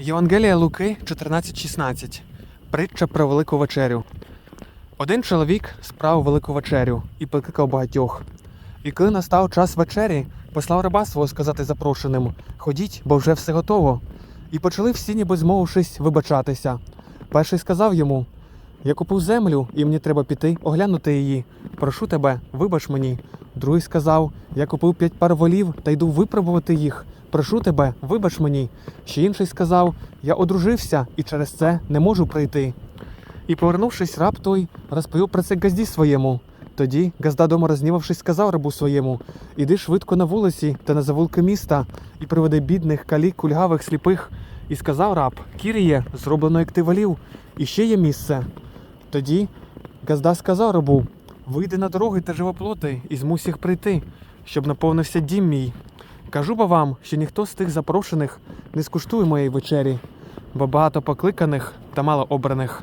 Євангелія Луки 14.16. Притча про велику вечерю. Один чоловік справив велику вечерю і покликав багатьох. І коли настав час вечері, послав раба свого сказати запрошеним: Ходіть, бо вже все готово. І почали всі, ніби змовившись, вибачатися. Перший сказав йому: Я купив землю, і мені треба піти оглянути її. Прошу тебе, вибач мені. Другий сказав: Я купив п'ять пар волів та йду випробувати їх. Прошу тебе, вибач мені. Ще інший сказав: Я одружився і через це не можу прийти. І, повернувшись, раб той розповів про це газді своєму. Тоді газда дома рознівавшись, сказав рабу своєму: Іди швидко на вулиці та на завулки міста, і приведи бідних, калік, кульгавих, сліпих. І сказав раб: Кіріє, зроблено, як ти волів, і ще є місце. Тоді газда сказав рабу: Вийди на дороги та живоплоти, і змусь їх прийти, щоб наповнився дім мій. Кажу бо вам, що ніхто з тих запрошених не скуштує моєї вечері, бо багато покликаних та мало обраних.